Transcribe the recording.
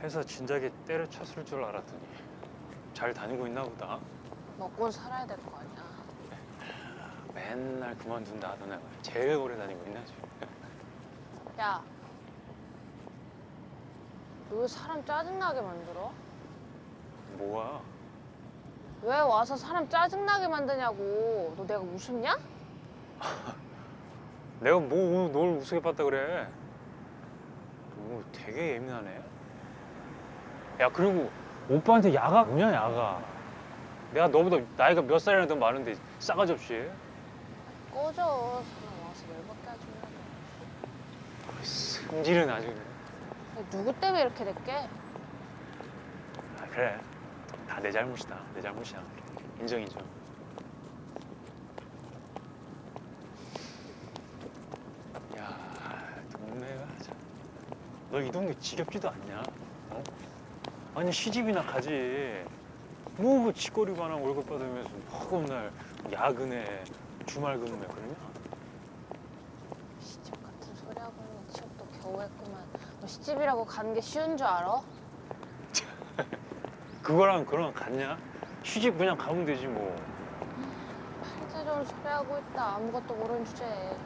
회사 진작에 때려쳤을 줄 알았더니 잘 다니고 있나 보다. 먹고 살아야 될 거 아니야. 맨날 그만둔다 하던 애가 제일 오래 다니고 있나 지금. 야, 너왜 사람 짜증나게 만들어? 뭐야? 왜 와서 사람 짜증나게 만드냐고. 너 내가 우습냐? 내가 뭐 널 우습게 봤다 그래? 너 되게 예민하네. 야 그리고 오빠한테 야가 뭐냐 야가? 내가 너보다 나이가 몇 살이나 더 많은데 싸가지 없이. 꺼져. 사람 와서 열받게 하지 마. 승질은 아주. 누구 때문에 이렇게 됐게? 아, 그래. 다 내 잘못이다. 내 잘못이야. 인정 인정. 야, 동네가 참. 너 이 동네 지겹지도 않냐? 어? 아니 시집이나 가지. 뭐그 짓거리만 한 월급 받으면서 허구한 날 야근해, 주말 근무해 그러냐? 시집 같은 소리 하고 있는 취업도 겨우 했구만. 너 시집이라고 가는 게 쉬운 줄 알아? 그거랑 그거랑 같냐? 시집 그냥 가면 되지 뭐. 팔자 좋은 소리 하고 있다. 아무것도 모르는 주제에.